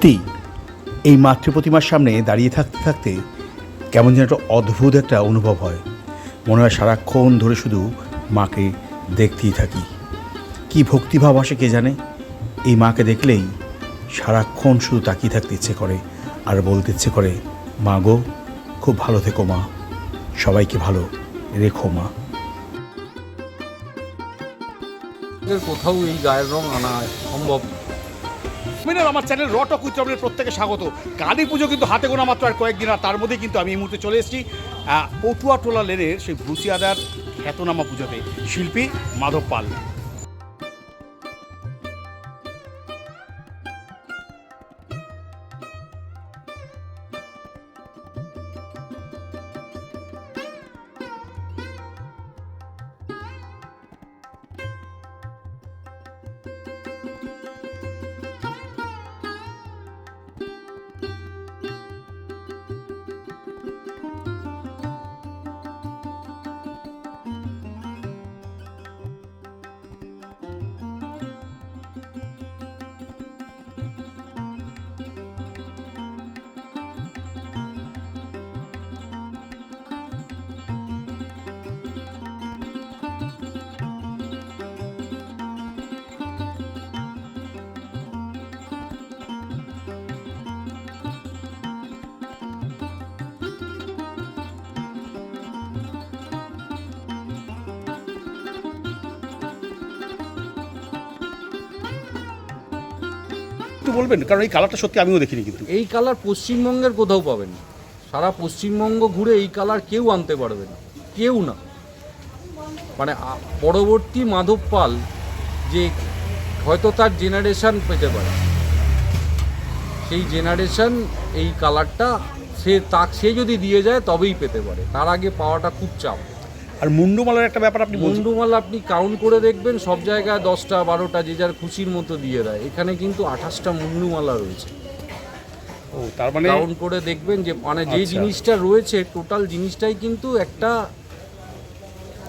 সত্যি এই মাতৃ প্রতিমার সামনে দাঁড়িয়ে থাকতে থাকতে কেমন যেন একটা অদ্ভুত একটা অনুভব হয়। মনে হয় সারাক্ষণ ধরে শুধু মাকে দেখতেই থাকি। কি ভক্তিভাব আসে কে জানে? এই মাকে দেখলেই সারাক্ষণ শুধু তাকিয়ে থাকতে ইচ্ছে করে আর বলতে ইচ্ছে করে, মা গো, খুব ভালো থেকো মা। সবাইকে ভালো রেখো মা। কোথাও এই গায়ের রং আনা সম্ভব। মিনার, আমার চ্যানেল রটক উত্তরণের প্রত্যেকে স্বাগত। কালী পুজো কিন্তু হাতে গোনা মাত্র আর কয়েকদিন, আর তার মধ্যে কিন্তু আমি এই মুহূর্তে চলে এসেছি পটুয়াটোলা লেনের সেই ভুসিয়াদার খ্যাতনামা পুজোতে শিল্পী মাধব পাল। একটু বলবেন, কারণ এই কালারটা সত্যি আমিও দেখিনি কিন্তু। এই কালার পশ্চিমবঙ্গের কোথাও পাবেন সারা পশ্চিমবঙ্গ ঘুরে এই কালার কেউ আনতে পারবে না। কেউ না। মানে পরবর্তী মাধব পাল যে হয়তো তার জেনারেশান পেতে পারে, সেই জেনারেশান এই কালারটা সে তাক, সে যদি দিয়ে যায়, তবেই পেতে পারে। তার আগে পাওয়াটা খুব চাপ। আর মুন্ডুমালার একটা ব্যাপার আপনি মুন্ডুমাল আপনি কাউন্ট করে দেখবেন সব জায়গায় দশটা বারোটা যে যার খুশির মতো দিয়ে দেয়। এখানে কিন্তু আঠাশটা মুন্ডুমালা রয়েছে। ও তার মানে কাউন্ট করে দেখবেন যে মানে যে আচ্ছা। জিনিসটা রয়েছে টোটাল জিনিসটাই কিন্তু একটা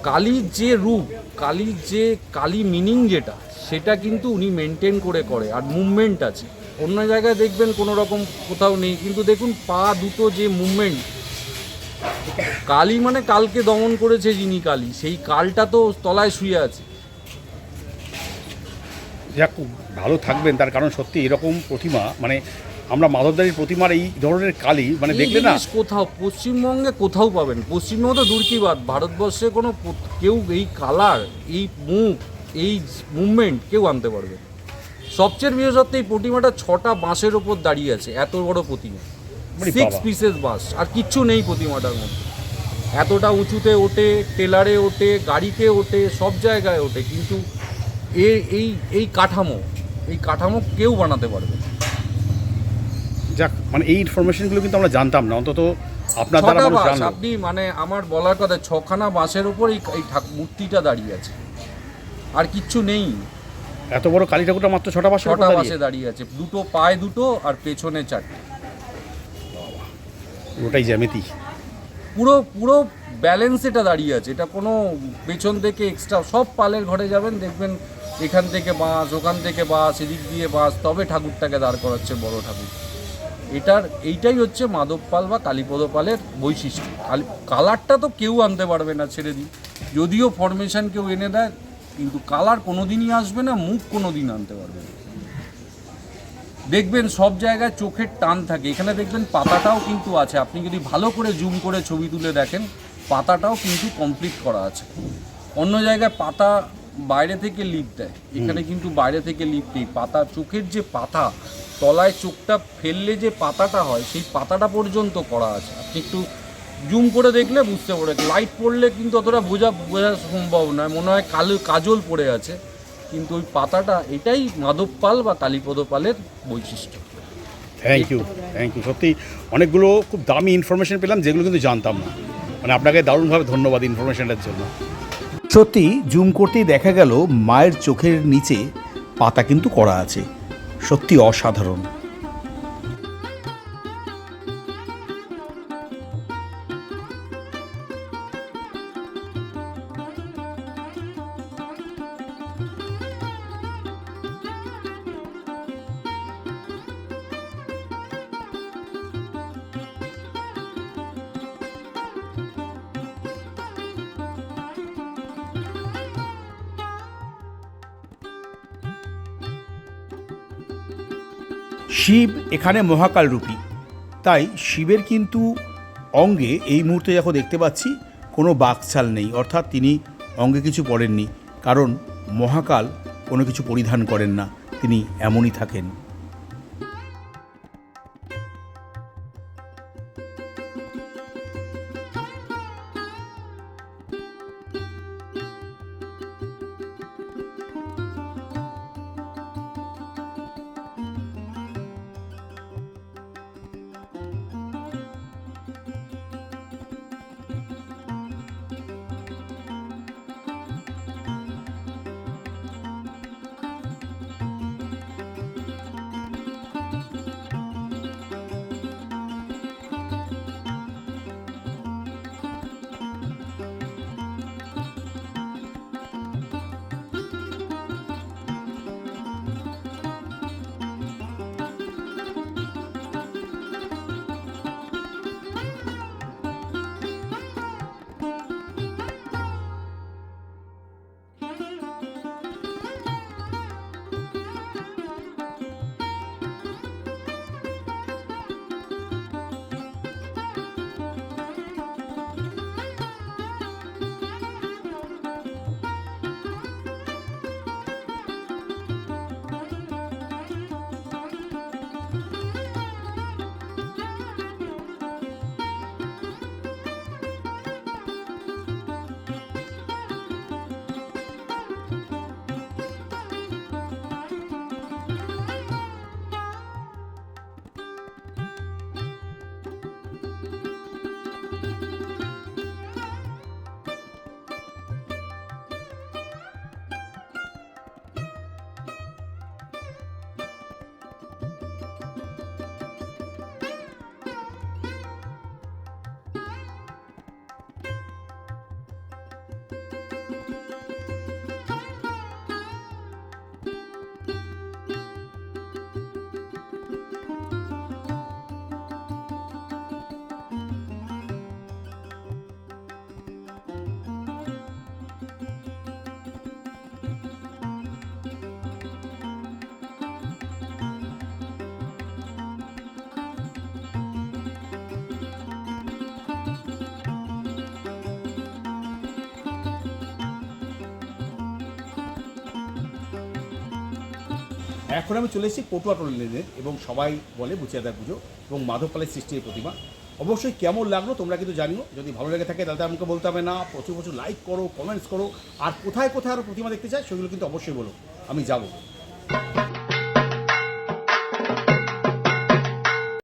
কালীর যে রূপ কালীর যে কালী মিনিং যেটা সেটা কিন্তু উনি মেনটেন করে করে আর মুভমেন্ট আছে। অন্য জায়গায় দেখবেন কোনো রকম কোথাও নেই কিন্তু দেখুন পা দুটো যে মুভমেন্ট কালী মানে কালকে দমন করেছে যিনি কালী সেই কালটা তো তলায় শুয়ে আছে। যাক ভালো থাকবেন তার কারণ সত্যি এরকম প্রতিমা মানে আমরা মাধবদারির প্রতিমার এই ধরনের কালী মানে দেখলে না কোথাও পশ্চিমবঙ্গে কোথাও পাবেন পশ্চিমবঙ্গ তো দূর কি বাদ ভারতবর্ষে কোনো কেউ এই কালার এই মুখ এই মুভমেন্ট কেউ আনতে পারবে সবচেয়ে বিশেষত্ব এই প্রতিমাটা ছটা বাঁশের ওপর দাঁড়িয়ে আছে এত বড় প্রতিমা। সিক্স পিসেস বাঁশ আর কিচ্ছু নেই প্রতিমাটার মধ্যে। এতটা উঁচুতে ওঠে টেলারে ওঠে গাড়িতে ওঠে সব জায়গায় ওঠে কিন্তু এ এই এই কাঠামো এই কাঠামো কেউ বানাতে পারবে। যাক মানে এই ইনফরমেশনগুলো কিন্তু আমরা জানতাম না অন্তত আপনার দ্বারা আপনি মানে আমার বলার কথা ছখানা বাঁশের উপর এই মূর্তিটা দাঁড়িয়ে আছে। আর কিচ্ছু নেই। এত বড় কালী ঠাকুরটা মাত্র ছটা পাশে ছটা বাসে দাঁড়িয়ে আছে দুটো পায়ে দুটো আর পেছনে চারটে। ওটাই জ্যামিতি। পুরো পুরো ব্যালেন্স এটা দাঁড়িয়ে আছে। এটা কোনো পেছন থেকে এক্সট্রা সব পালের ঘরে যাবেন, দেখবেন এখান থেকে বাঁশ, ওখান থেকে বাঁশ, এদিক দিয়ে বাঁশ, তবে ঠাকুরটাকে দাঁড় করাচ্ছে বড় ঠাকুর। এটার, এইটাই হচ্ছে মাধব পাল বা কালীপদ পালের বৈশিষ্ট্য। কালী, কালারটা তো কেউ আনতে পারবে না ছেড়ে দিই। যদিও ফরমেশন কেউ এনে দেয়, কিন্তু কালার কোনো দিনই আসবে না, মুখ কোনো দিন আনতে পারবে না। দেখবেন সব জায়গায় চোখের টান থাকে। এখানে দেখবেন পাতাটাও কিন্তু আছে। আপনি যদি ভালো করে জুম করে ছবি তুলে দেখেন পাতাটাও কিন্তু কমপ্লিট করা আছে। অন্য জায়গায় পাতা বাইরে থেকে লিপ দেয়। এখানে কিন্তু বাইরে থেকে লিপ নেই। পাতা চোখের যে পাতা তলায় চোখটা ফেললে যে পাতাটা হয় সেই পাতাটা পর্যন্ত করা আছে। আপনি একটু জুম করে দেখলে বুঝতে পারে লাইট পড়লে কিন্তু অতটা বোঝা বোঝা সম্ভব নয়। মনে হয় কালো কাজল পড়ে আছে। কিন্তু ওই পাতাটা এটাই মাধব পাল বা কালীপদ পালের বৈশিষ্ট্য। থ্যাংক ইউ থ্যাংক ইউ সত্যি অনেকগুলো খুব দামি ইনফরমেশন পেলাম যেগুলো কিন্তু জানতাম না। মানে আপনাকে দারুণভাবে ধন্যবাদ ইনফরমেশনটার জন্য। সত্যি জুম করতেই দেখা গেল মায়ের চোখের নিচে পাতা কিন্তু করা আছে। সত্যি অসাধারণ। শিব এখানে মহাকাল রূপী। তাই শিবের কিন্তু অঙ্গে এই মুহূর্তে যখন দেখতে পাচ্ছি কোনো বাকছাল নেই, অর্থাৎ তিনি অঙ্গে কিছু পড়েননি কারণ মহাকাল কোনো কিছু পরিধান করেন না, তিনি এমনই থাকেন। এখন আমি চলে এসেছি পটুয়া টোল এবং সবাই বলে বুচিয়াদার পুজো এবং মাধবপালের সৃষ্টির প্রতিমা। অবশ্যই কেমন লাগল তোমরা কিন্তু জানিও। যদি ভালো লেগে থাকে তাহলে আমাকে বলতে হবে না। প্রচুর প্রচুর লাইক করো কমেন্টস করো। আর কোথায় কোথায় আরও প্রতিমা দেখতে চাই সেগুলো কিন্তু অবশ্যই বলো। আমি যাব।